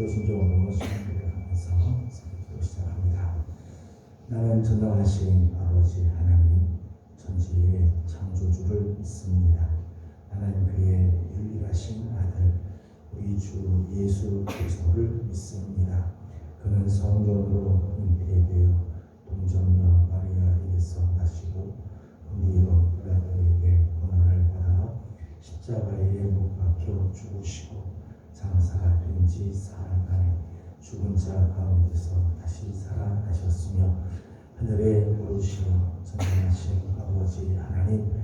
같이 사도신경으로 시간을 하면서 설교를 시작합니다. 나는 전능하신 아버지 하나님 전지의 창조주를 믿습니다. 나는 그의 유일하신 아들 우리 주 예수 그리스도를 믿습니다. 그는 성전으로 잉태되어 동정녀 마리아에게서 나시고 고난을 받아 십자가에 못 박혀 죽으시고 장사된 지 사흘 만에 죽은 자 가운데서 다시 살아나셨으며 하늘에 오르시어 전능하신 아버지 하나님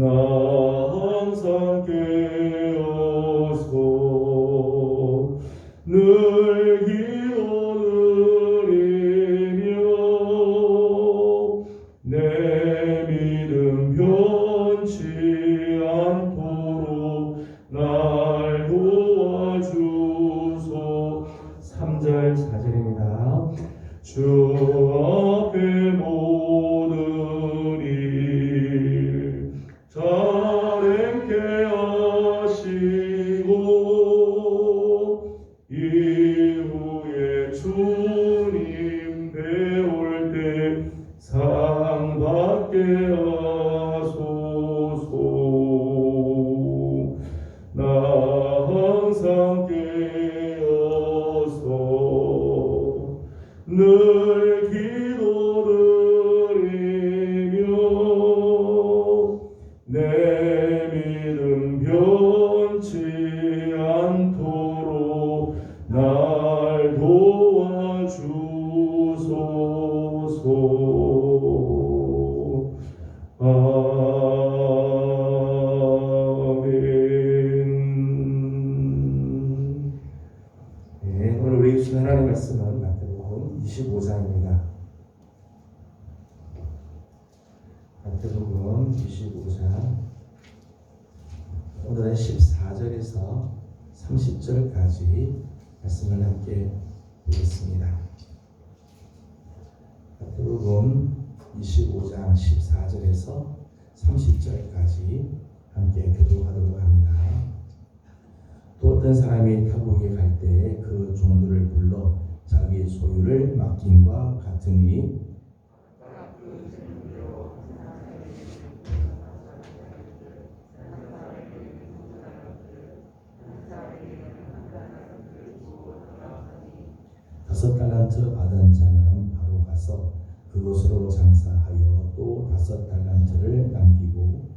나 항상 맡김과 같으니 다섯 달란트 받은 자는 바로 가서 그곳으로 장사하여 또 다섯 달란트를 남기고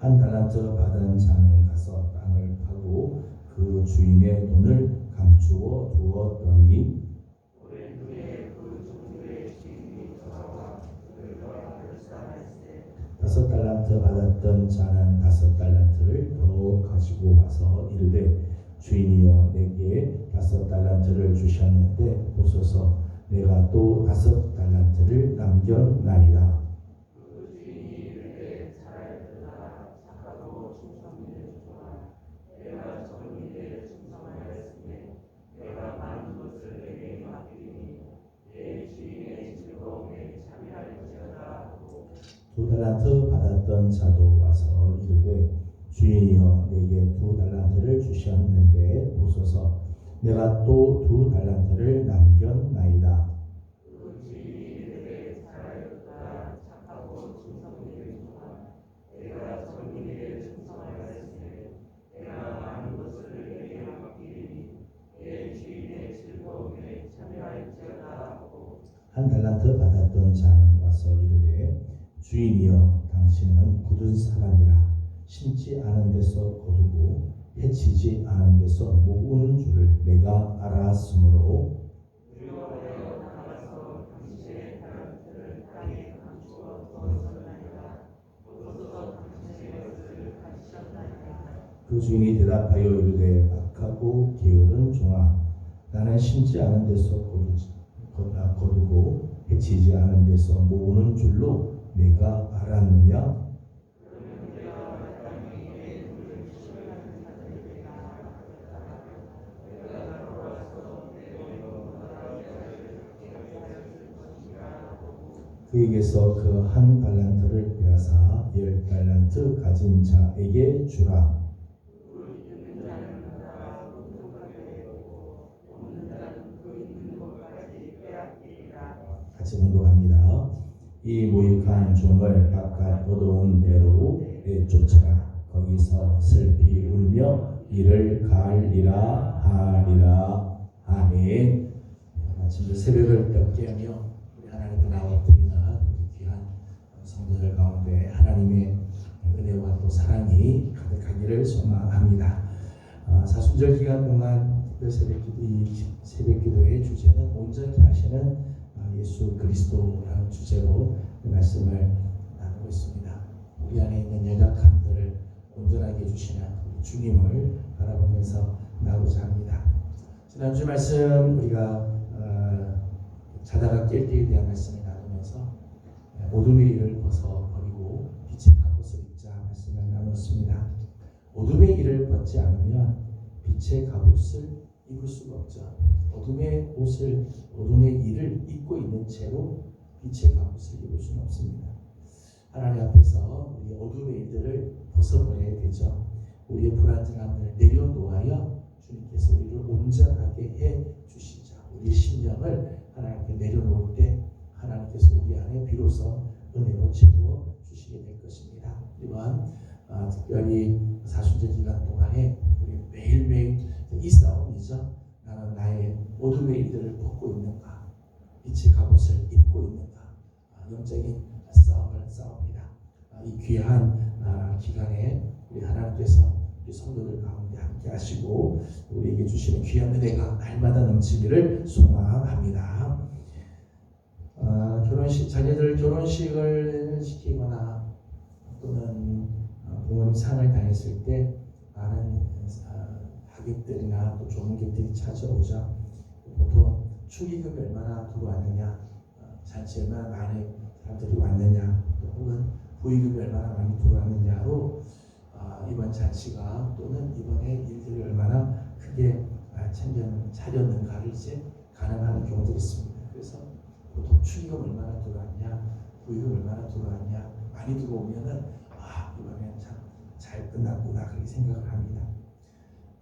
한 달란트 받은 자는 가서 땅을 파고 그 주인의 돈을 감추어 두었더니 다섯 달란트 받았던 자는 다섯 달란트를 더욱 가지고 와서 이르되 주인이여 내게 다섯 달란트를 주셨는데 보소서 내가 또 다섯 달란트를 남겨 나이다. 받았던 자도 와서 이르되 주인이여 내게 두 달란트를 주셨는데 보소서 내가 또 두 달란트를 남겼나이다. 한 달란트 받았던 자는 와서 이르되 주인이여 당신은 굳은 사람이라 심지 않은 데서 거두고 해치지 않은 데서 모으는 줄을 내가 알았으므로 그 주인이 대답하여 이르되 악하고 게으른 종아 나는 심지 않은 데서 거- 거두고 해치지 않은 데서 모으는 줄로 내가 알았느냐? 그에게서 그 한 달란트를 빼앗아 열 달란트 가진 자에게 주라. 같이 공독합니다. 이 무익한 종을 바깥 어두운 데로 내쫓아라. 거기서 슬피 울며 이를 갈리라 하리라. 아멘. 마침 새벽을 떡깨며 우리 하나님께 나와 드리는 우리 귀한 성도들 가운데 하나님의 은혜와 또 사랑이 가득하기를 소망합니다. 아, 사순절 기간 동안 특별 새벽 기도 이 새벽 주제는 온전히 하시는 아, 예수 그리스도라는 주제로 말씀을 나누고 있습니다. 우리 안에 있는 연약함들을 온전하게 해주시는 우리 주님을 바라보면서 나오자 합니다. 지난주 말씀 우리가 어, 자다가 깰 때에 대한 말씀을 나누면서 어둠의 일을 벗어버리고 빛의 갑옷을 입자 말씀을 나눴습니다. 어둠의 일을 벗지 않으면 빛의 갑옷을 입을 수가 없죠. 어둠의 옷을 어둠의 일을 입고 있는 채로 빛의 갑옷을 입을 수는 없습니다. 하나님 앞에서 우리 어둠의 일들을 벗어버려야 되죠. 우리의 불안정함을 내려놓아야 주님께서 우리를 온전하게 해 주시자. 우리 심령을 하나님께 내려놓을 때 하나님께서 우리 안에 비로소 은혜로 채워 주시게 될 것입니다. 이러한 아, 특별히 사순절 기간 동안에 우리 매일매일 이 싸움이죠. 나는 나의 어둠의 일들을 벗고 있는가, 빛의 갑옷을 입고 있는가, 아, 영적인 싸움을 싸웁니다. 아, 이 귀한 아, 기간에 우리 하나님께서 우리 성도들 가운데 함께 하시고 우리에게 주시는 귀한 은혜가 날마다 넘치기를 소망합니다. 아, 결혼식 자녀들 결혼식을 시키거나 또는 어, 부모님 상을 다녔을 때 많은 아, 하객들이나 또 조문객들이 찾아오죠. 보통 축의금이 얼마나 들어왔느냐, 어, 잔치 얼마나 많은 사람들이 왔느냐, 또 혹은 부의금이 얼마나 많이 들어왔느냐로 아, 이번 잔치가 또는 이번에 일들이 얼마나 크게 아, 차렸는가를 이제 가늠하는 경우들이 있습니다. 그래서 보통 축의금 얼마나 들어왔냐, 부의금 얼마나 들어왔냐 많이 들어오면은 아 이번엔 참 잘 끝났구나 그렇게 생각을 합니다.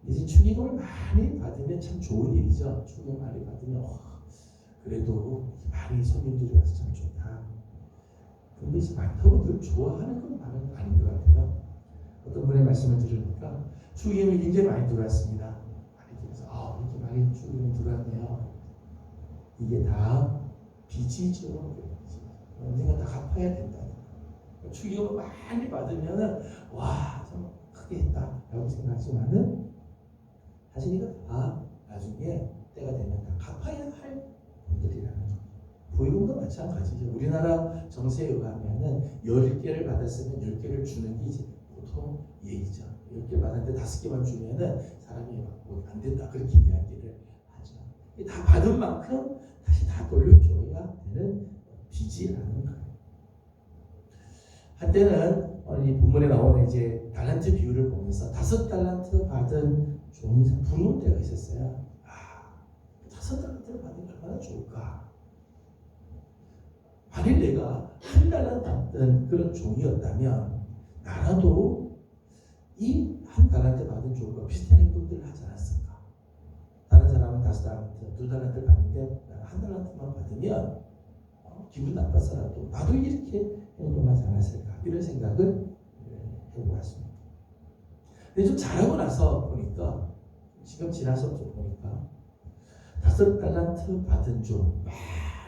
이제 축의금을 많이 받으면 참 좋은 일이죠. 축의금 많이 받으면 와, 그래도 많이 손님들이 와서 참 좋다. 근데 이제 많다고 늘 좋아하는 건 아닌 것 같아요. 어떤 분의 말씀을 들으니까 축의금이 굉장히 많이 들어왔습니다. 많이 들어서 아 이렇게 많이 축의금이 들어왔네요. 이게 다 빚이죠. 언젠가 다 갚아야 된다. 축의금을 많이 받으면은 와좀 크게 했다라고 생각하지만은 사실 이거 다 나중에 때가 되면 다 갚아야 할 분들이라는. 부유금 미국도 마찬가지죠. 우리나라 정세에 의하면은 10개를 받았으면 10개를 주는 게 이제 보통 예의죠. 10개 받았는데 5개만 주면은 사람이 막안 된다. 그렇게 이야기를 하죠. 이다 받은 만큼 다시 다 돌려줘야 되는 빚이라는 거예요. 한때는 오늘 이 본문에 나오는 이제 달란트 비율을 보면서 다섯 달란트 받은 종이 참 부러운 때가 있었어요. 아, 달란트를 받으면 얼마나 좋을까? 만일 내가 한 달란트 받던 그런 종이었다면 나라도 이 한 달란트 받은 종과 비슷한 행동들을 하지 않았을까? 다른 사람은 다섯 달란트, 두 달란트 받는데 한 달란트만 받으면 어, 기분 나빠서라도 나도 이렇게 행동하지 않았을까? 이런 생각을 예, 해보았습니다. 근데 좀 잘하고 나서 보니까 지금 지나서 좀 보니까 다섯 달란트 받은 종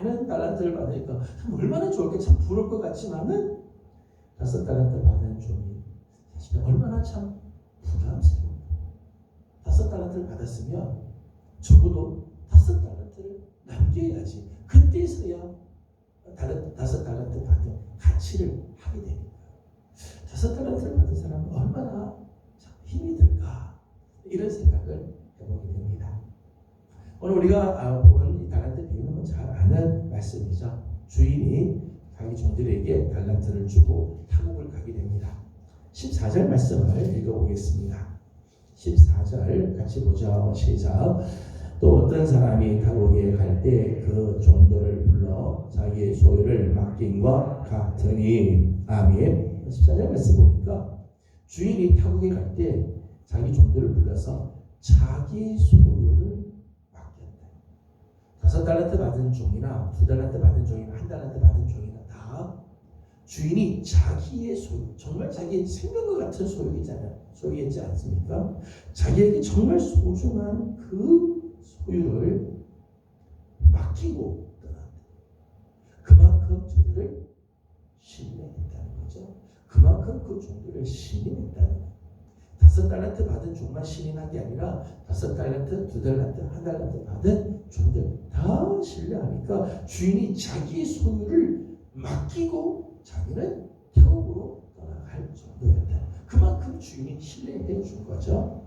많은 달란트를 받으니까 참 얼마나 좋을까 참 부러울 것 같지만은 다섯 달란트 받은 종이 사실 얼마나 참 부담스러워. 다섯 달란트를 받았으면 적어도 다섯 달란트를 남겨야지. 그때서야 다른 다섯 달란트 받은 가치를 하게 되니까. 다섯 달란트를 받은 사람은 얼마나 참 힘이 들까 이런 생각을 해보게 됩니다. 오늘 우리가 아, 본이 달란트 비유는 잘 아는 말씀이죠. 주인이 자기 종들에게 달란트를 주고 타국을 가게 됩니다. 14절 말씀을 읽어보겠습니다. 14절 같이 보죠. 시작. 또 어떤 사람이 타국에 갈 때 그 종들을 불러 자기의 소유를 맡긴과 같으니 아멘. 14절 말씀 보니까 주인이 타국에 갈 때 자기 종들을 불러서 자기 소유를 맡겼다. 다섯 달란트 받은 종이나 두 달란트 받은 종이나 한 달란트 받은 종이나 다 주인이 자기의 소유, 정말 자기의 생명과 같은 소유이잖아요. 소유했지 않습니까? 자기에게 정말 소중한 그 소유를 맡기고 떠났다. 그만큼 저들을 신뢰했다는 거죠. 그만큼 그 종들을 신임했다는 거예요. 다섯 달란트 받은 종만 신임한 게 아니라 다섯 달란트, 두 달란트, 한 달란트 받은 종들 다 신뢰하니까 주인이 자기의 소유를 맡기고 자기는 태국으로 떠나갈 정도였다. 그만큼 주인이 신뢰해 준 거죠.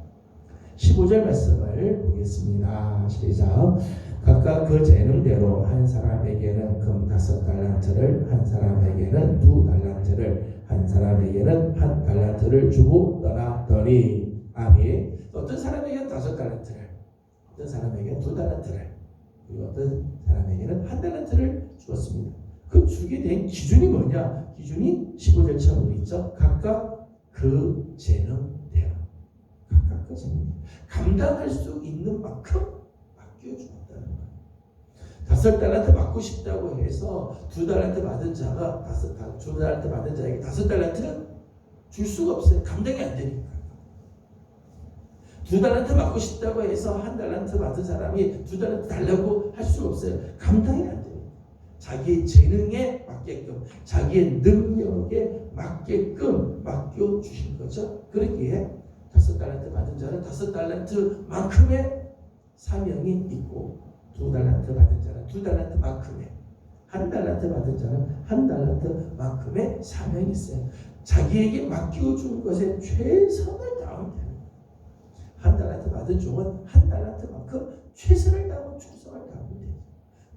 15절 말씀을 보겠습니다. 시작. 각각 그 재능대로 한 사람에게는 금 다섯 달란트를 한 사람에게는 두 달란트 를 한 사람에게는 한 달란트를 주고 떠나더니 아멘. 어떤 사람에게는 다섯 달란트를 어떤 사람에게는 두 달란트를 그리고 어떤 사람에게는 한 달란트를 주었습니다. 그 주게 된 기준이 뭐냐? 기준이 15절처럼 있죠. 각각 그 재능대로 각각 그 재능 감당할 수 있는 만큼 맡겨주었다는. 다섯 달란트 받고 싶다고 해서 두 달란트 받은 자가 다섯 달- 두 달란트 받은 자에게 다섯 달란트는 줄 수가 없어요. 감당이 안 되니까. 두 달란트 받고 싶다고 해서 한 달란트 받은 사람이 두 달란트 달라고 할 수가 없어요. 감당이 안 돼요. 자기의 재능에 맞게끔, 자기의 능력에 맞게끔 맡겨 주신 거죠. 그러기에 다섯 달란트 받은 자는 다섯 달란트만큼의 사명이 있고 두 달란트 받은 자는 두 달란트 만큼의 한 달란트 받은 자는 한 달란트 만큼의 사명이 있어요. 자기에게 맡겨준 것에 최선을 다하면 되는 거예요. 한 달란트 받은 종은 한 달란트만큼 최선을 다하고 충성을 다하면 돼요.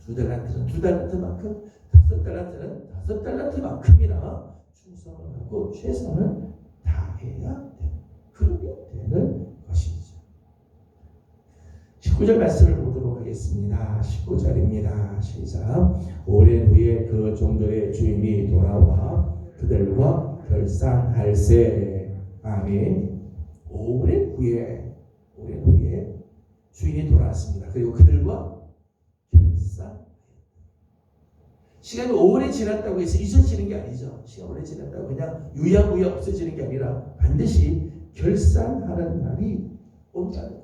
두 달란트는 두 달란트만큼, 다섯 달란트는 다섯 달란트만큼이나 충성을 하고 최선을 다해야 돼요. 그러면 되는. 19절 말씀을 보도록 하겠습니다. 19절입니다. 시작. 오랜 후에 그 종들의 주인이 돌아와 그들과 결산할세. 아멘. 오랜 후에, 오랜 후에 주인이 돌아왔습니다. 그리고 그들과 결산. 시간이 오래 지났다고 해서 잊어지는 게 아니죠. 시간 오래 지났다고 그냥 유야무야 없어지는 게 아니라 반드시 결산하는 날이 온다는.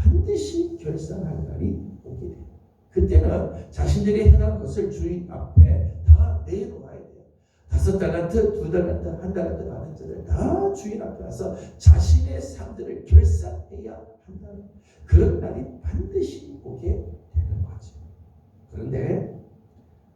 반드시 결산할 날이 오게 돼요. 그때는 자신들이 행한 것을 주인 앞에 다 내놓아야 돼요. 다섯 달란트, 두 달란트, 한 달란트 받은 자들 다 주인 앞에 와서 자신의 삶들을 결산해야 한다는 그런 날이 반드시 오게 되는 거죠. 그런데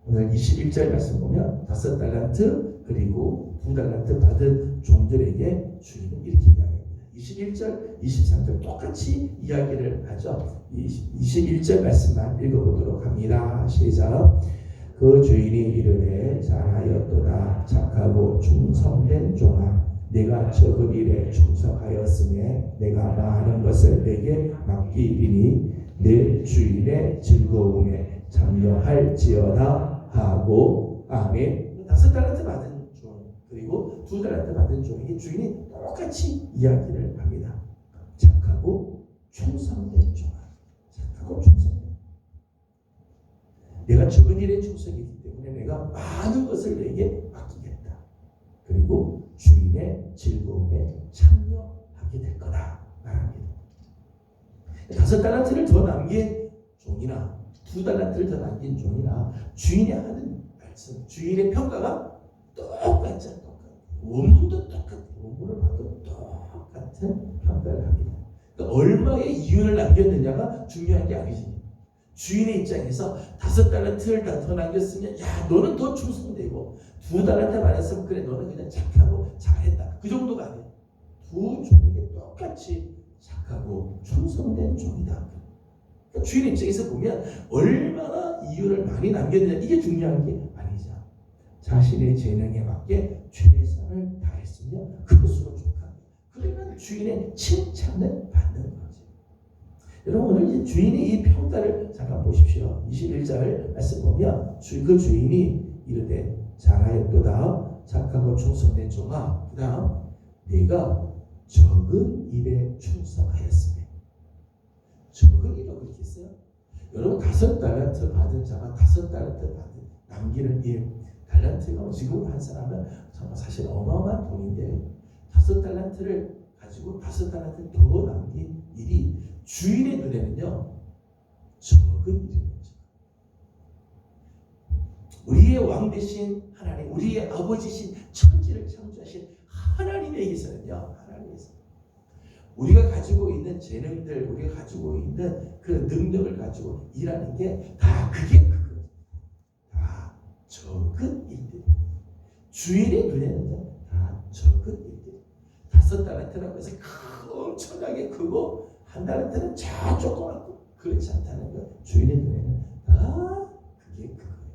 21절 말씀 보면 다섯 달란트 그리고 두 달란트 받은 종들에게 주인은 이렇게 이야기합니다. 21절, 23절 똑같이 이야기를 하죠. 21절 말씀만 읽어보도록 합니다. 시작. 그 주인이 이르되 잘하였도다 착하고 충성된 종아 내가 적은 일에 충성하였음에 내가 많은 것을 내게 맡기리니 내 주인의 즐거움에 참여할지어다 하고 아멘 다섯 달란트 받은 종 그리고 두 달란트 받은 종에게 주인이 똑같이 이야기를 합니다 착하고 충성된 종아 착하고 충성된 내가 적은 일에 충성이기 때문에 내가 많은 것을 내게 맡기겠다. 그리고 주인의 즐거움에 참여하게 될 거다. 말합니다. 다섯 달란트를 더 남긴 종이나 두 달란트를 더 남긴 종이나 주인이 하는 말씀, 주인의 평가가 똑같죠. 똑같아. 원문도 똑같아. 원문을 봐도 똑같은 평가를 합니다. 그러니까 얼마의 이윤을 남겼느냐가 중요한 게 아니지. 주인의 입장에서 다섯 달란트를 다더 남겼으면 야 너는 더 충성되고 두 달란트 받았으면 그래 너는 그냥 착하고 잘했다 그 정도가 아니에요 두 종에게 똑같이 착하고 충성된 종이다 그러니까 주인 입장에서 보면 얼마나 이유를 많이 남겼느냐 이게 중요한 게 자신의 재능에 맞게 최선을 다했으며 그것으로 족합니다. 그러면 주인의 칭찬을 받는 거죠 여러분 오늘 이제 주인의 이 평가를 잠깐 보십시오. 21절 말씀 보면 주, 그 주인이 이르되 잘하였도다. 착하고 충성된 종아. 그 다음 내가 적은 일에 충성하였으며 적은 일로 그렇게 했어요. 여러분 다섯 달란트 받은 자가 다섯 달란트 받은 남기는 일 달란트가 지금 한 사람은 정말 사실 어마어마한 돈인데 다섯 달란트를 가지고 다섯 달란트 더 남긴 일이 주인의 눈에는요 적은 일입니다. 우리의 왕 대신 하나님, 우리의 아버지신 천지를 창조하신 하나님에게서는요 하나님에서 우리가 가지고 있는 재능들, 우리가 가지고 있는 그 능력을 가지고 일하는 게 다 그게 적은 일들. 주인의 눈에는요 다 적은 일들. 다섯 달란트라고 해서 엄청나게 크고 한 달한테는 저 조그맣고 그렇지 않다는 것 주인의 눈에는 다 그게 그거예요.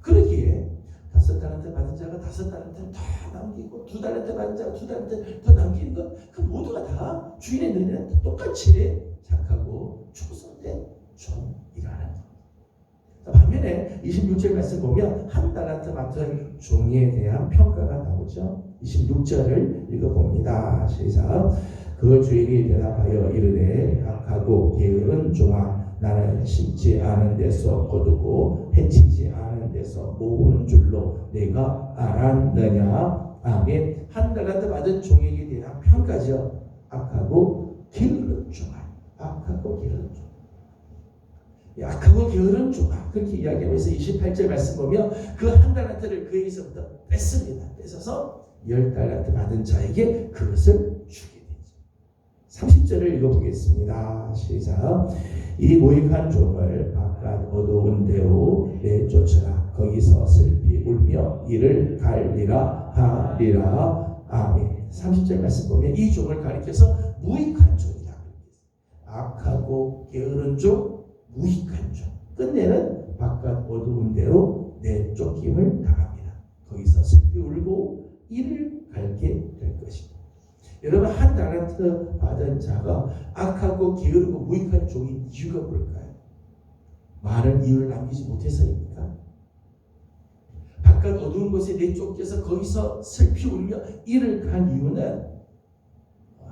그러기에 다섯 달한테 받은 자가 다섯 달한테 다 남기고 두 달한테 받은 자가 두 달한테 더 남기는 것그 모두가 다 주인의 눈에는 똑같이 착하고 충성된 종이라는 것. 반면에 26절 말씀 보면 한 달란트 맡은 종에 대한 평가가 나오죠. 26절을 읽어봅니다. 시작. 그 주인이 대답하여 이르되 악하고 게으른 종아 나는 심지 않은 데서 거두고 해치지 않은 데서 모으는 줄로 내가 알았느냐 아멘 한 달란트 받은 종에게 대한 평가죠 악하고 게으른 종아 악하고 게으른 종 아 악하고 게으른 종아 그렇게 이야기하면서 28절 말씀 보면 그 한 달란트를 그에게서부터 뺐습니다 뺏어서 열 달란트 받은 자에게 그것을 주게 30절을 읽어보겠습니다. 시작. 이 모익한 종을 바깥 어두운 데로 내쫓으라. 거기서 슬피 울며 이를 갈리라 하리라. 아멘. 30절 말씀 보면 이 종을 가리켜서 무익한 종이다. 악하고 게으른 종, 무익한 종. 끝내는 바깥 어두운 데로 내쫓김을 당합니다. 거기서 슬피 울고 이를 갈게 될 것입니다. 여러분 한 달란트 받은 자가 악하고 게으르고 무익한 종인 이유가 뭘까요? 많은 이유를 남기지 못해서입니까? 바깥 어두운 곳에 내쫓겨서 거기서 슬피 울며 이를 간 이유는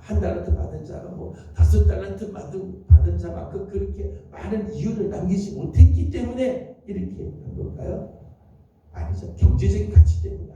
한 달란트 받은 자가 뭐 다섯 달란트 받은, 받은 자만큼 그렇게 많은 이유를 남기지 못했기 때문에 이렇게 한 걸까요? 아니죠. 경제적인 가치 때문에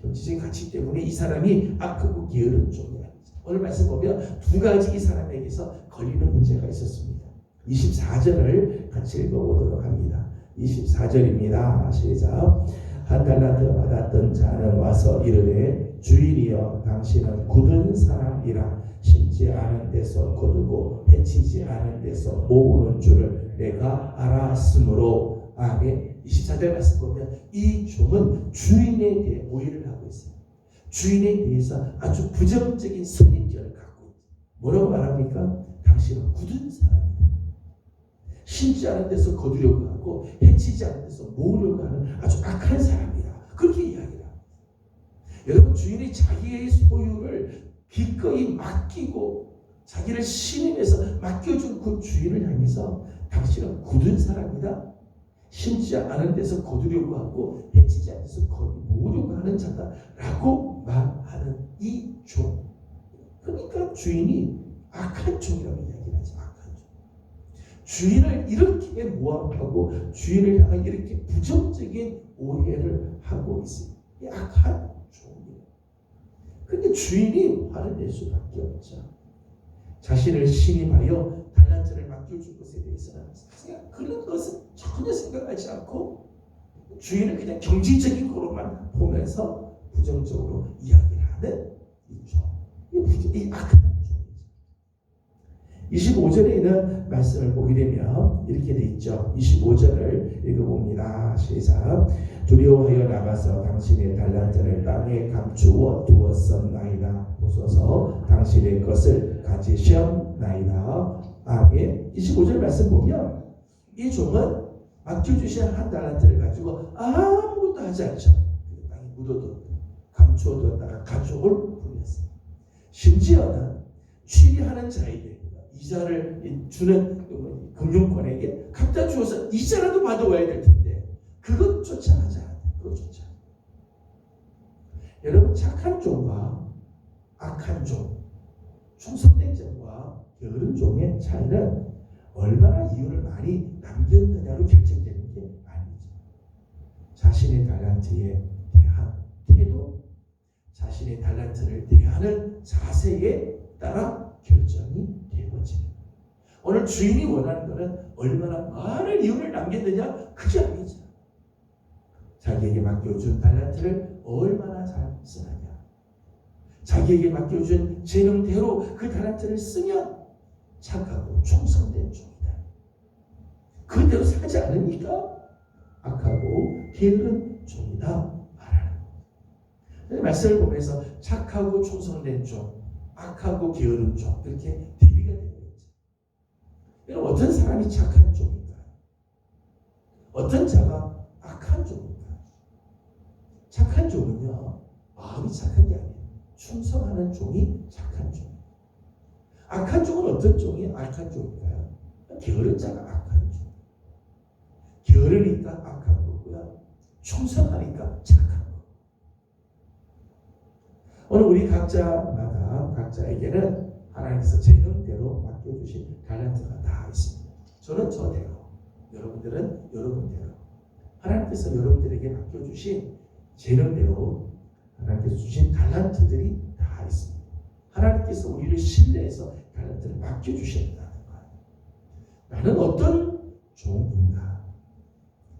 경제적인 가치 때문에 이 사람이 악하고 게으른 종이야. 오늘 말씀 보면 두 가지 이 사람에게서 걸리는 문제가 있었습니다. 24절을 같이 읽어보도록 합니다. 24절입니다. 시작. 한 달란트 받았던 자는 와서 이르되 주인이여 당신은 굳은 사람이라 심지 않은 데서 거두고 해치지 않은 데서 모으는 줄을 내가 알았으므로 아멘. 24절 말씀 보면 이 종은 주인에 대해 오해를 하고 있어요. 주인에 대해서 아주 부정적인 선입견을 갖고 있어요. 뭐라고 말합니까? 당신은 굳은 사람이다. 심지 않은 데서 거두려고 하고 해치지 않은 데서 모으려고 하는 아주 악한 사람이다. 그렇게 합니다. 여러분 주인이 자기의 소유를 기꺼이 맡기고 자기를 신임해서 맡겨준 그 주인을 향해서 당신은 굳은 사람이다. 심지 않은 데서 거두려고 하고 해치지 않은 데서 거- 모으려고 하는 자다 라고 말하는 이 종. 그러니까 주인이 악한 종이라고 이야기를 하죠. 악한 종. 주인을 이렇게 모함하고 주인을 향해 이렇게 부정적인 오해를 하고 있습니다. 이 악한. 그러니까 주인이 화를 낼 수밖에 없죠. 자신을 신임하여 달란트를 맡겨준 것에 대해서는 그런 것은 전혀 생각하지 않고 주인을 그냥 경제적인 거로만 보면서 부정적으로 이야기를 하는 이 악한. 25절에 있는 말씀을 보게 되면 이렇게 돼 있죠. 25절을 읽어봅니다. 시작. 두려워하여 나가서 당신의 달란트를 땅에 감추어 두었었나이다. 보소서 당신의 것을 가지셨나이다. 아멘. 25절 말씀 보면 이 종은 맡겨주신 한 달란트를 가지고 아무것도 하지 않죠. 그 땅에 묻어도 감추어두었다가 가족을 부렸어요. 심지어는 취리하는 자에게 이자를 주는 그 금융권에게 갖다 주어서 이자라도 받아와야 될 텐데 그것조차 하지 않아요. 그것조차. 여러분 착한 종과 악한 종, 충성된 종과 게으른 종의 차이는 얼마나 이윤을 많이 남겼느냐로 결정되는 게 아니죠. 자신의 달란트에 대한 태도, 자신의 달란트를 대하는 자세에 따라 결정이. 오늘 주인이 원하는 것은 얼마나 많은 이윤을 남겼느냐 그게 아니죠. 자기에게 맡겨준 달란트를 얼마나 잘 쓰느냐. 자기에게 맡겨준 재능대로 그 달란트를 쓰면 착하고 충성된 종이다. 그대로 살지 않으니까 악하고 게으른 종이다 말하는. 말씀을 보면서 착하고 충성된 종, 악하고 게으른 종 이렇게. 여러분 어떤 사람이 착한 종인가요? 어떤 자가 악한 종인가요? 착한 종은요 마음이 착한 게 아니에요. 충성하는 종이 착한 종. 악한 종은 어떤 종이 악한 종인가요? 게으른 자가 악한 종. 게으르니까 악한 거고요. 충성하니까 착한 거. 오늘 우리 각자마다 각자에게는 하나님께서 재능대로 맡겨주신 달란트가 다 있습니다. 저는 저대로, 여러분들은 여러분대로. 하나님께서 여러분들에게 맡겨주신 재능대로 하나님께서 주신 달란트들이 다 있습니다. 하나님께서 우리를 신뢰해서 달란트를 맡겨주셨다는 거예요. 나는 어떤 종인가?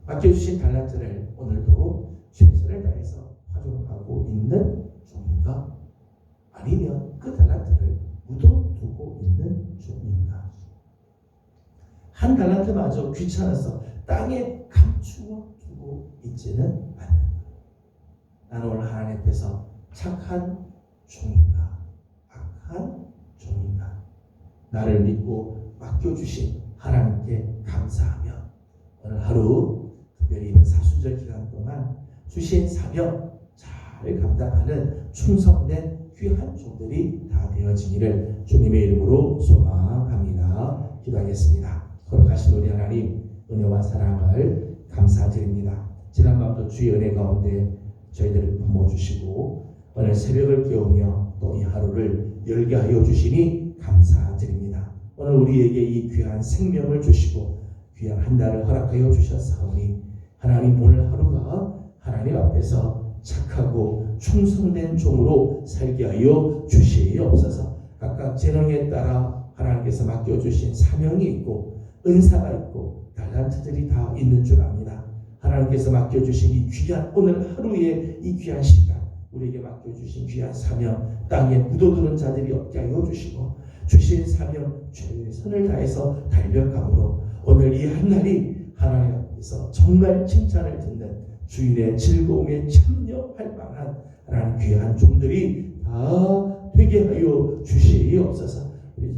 맡겨주신 달란트를 오늘도 최선을 다해서 활용하고 있는 종인가? 아니면 그 달란트를 묻어두고 있는 종인가? 한 달란트마저 귀찮아서 땅에 감추어 두고 있지는 않는다. 나는 오늘 하나님 앞에서 착한 종인가? 악한 종인가? 나를 믿고 맡겨주신 하나님께 감사하며 오늘 하루 특별히 사순절 기간 동안 주신 사명 잘 감당하는 충성된 귀한 종들이 다 되어지기를 주님의 이름으로 소망합니다. 기도하겠습니다. 거룩하신 우리 하나님 은혜와 사랑을 감사드립니다. 지난 밤도 주의 은혜 가운데 저희들을 품어주시고 오늘 새벽을 깨우며 또 이 하루를 열게 하여 주시니 감사드립니다. 오늘 우리에게 이 귀한 생명을 주시고 귀한 한 달을 허락하여 주셨사오니 하나님 오늘 하루가 하나님 앞에서 착하고 충성된 종으로 살게 하여 주시옵소서. 각각 재능에 따라 하나님께서 맡겨주신 사명이 있고 은사가 있고 달란트들이 다 있는 줄 압니다. 하나님께서 맡겨주신 이 귀한 오늘 하루의 이 귀한 시간 우리에게 맡겨주신 귀한 사명 땅에 묻어두는 자들이 없게 하여 주시고 주신 사명 최선을 다해서 달려감으로 오늘 이 한 날이 하나님 그래서 정말 칭찬을 듣는 주일의 즐거움에 참여할 만한 하나님 귀한 종들이 다 되게 하여 주시옵소서.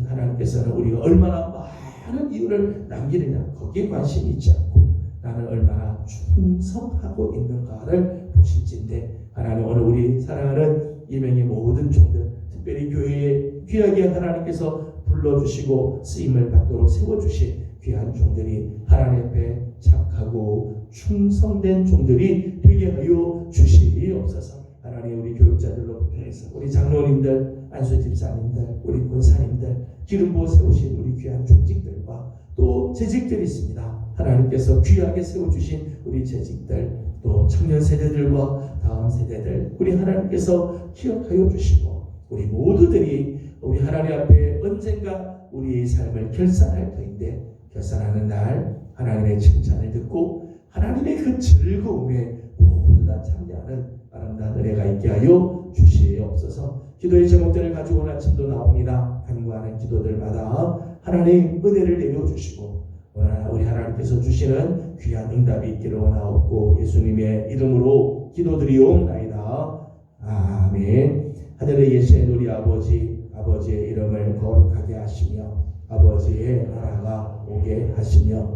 하나님께서는 우리가 얼마나 많은 이유를 남기느냐 거기에 관심이 있지 않고 나는 얼마나 충성하고 있는가를 보실진데 하나님 오늘 우리 사랑하는 이명의 모든 종들 특별히 교회에 귀하게 하나님께서 불러주시고 쓰임을 받도록 세워주신 귀한 종들이 하나님 앞에 착하고 충성된 종들이 되게 하여 주시옵소서. 하나님 우리 교육자들로부터 해서 우리 장로님들 안수 집사님들 우리 권사님들 기름 부어 세우신 우리 귀한 중직들과 또 재직들이 있습니다. 하나님께서 귀하게 세워주신 우리 재직들 또 청년 세대들과 다음 세대들 우리 하나님께서 기억하여 주시고 우리 모두들이 우리 하나님 앞에 언젠가 우리의 삶을 결산할 터인데 결산하는 날 하나님의 칭찬을 듣고 하나님의 그 즐거움에 모두 다 참여하는 아름다운 은혜가 있게 하여 주시옵소서. 기도의 제목들을 가지고 오늘 아침도 나옵니다. 간구하는 기도들마다 하나님 은혜를 내려주시고 오늘 우리 하나님께서 주시는 귀한 응답이 있기를 원하옵고 예수님의 이름으로 기도드리옵나이다. 아멘. 하늘에 계신 우리 아버지 아버지의 이름을 거룩하게 하시며 아버지의 나라가 오게 하시며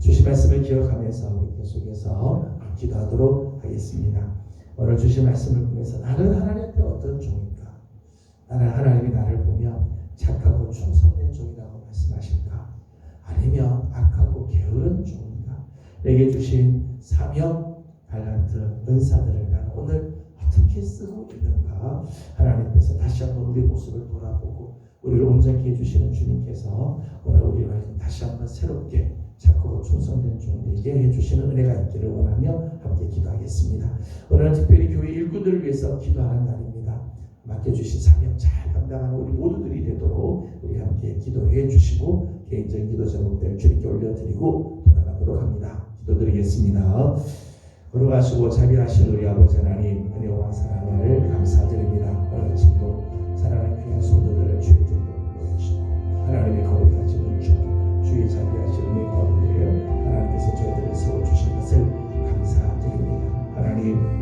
주신 말씀을 기억하면서 우리 계속해서 기도하도록 하겠습니다. 오늘 주신 말씀을 보면서 나는 하나님 앞에 어떤 종인가? 나는 하나님이 나를 보며 착하고 충성된 종이라고 말씀하실까? 아니면 악하고 게으른 종인가? 내게 주신 사명, 달란트, 은사들을 나는 오늘 어떻게 쓰고 있는가? 하나님께서 다시 한번 우리 모습을 돌아보고 우리를 온전히 해주시는 주님께서 오늘 우리를 다시 한번 새롭게 착하고 충성된 종들에게 해주시는 은혜가 있기를 원하며 함께 기도하겠습니다. 오늘은 특별히 교회 일꾼들을 위해서 기도하는 날입니다. 맡겨주신 사명 잘 감당하는 우리 모두들이 되도록 우리 함께 기도해 주시고 개인적인 기도 제목들 주님께 올려드리고 돌아가도록 합니다. 기도드리겠습니다. 걸어가시고 자비하신 우리 아버지 하나님 은혜와 사랑을 감사드립니다. 오늘 아침도 사랑하는 귀한 성도들을 주의 종으로 불러주시고 하나님의 거룩하시는 주 주의 자비하신 은혜 가 감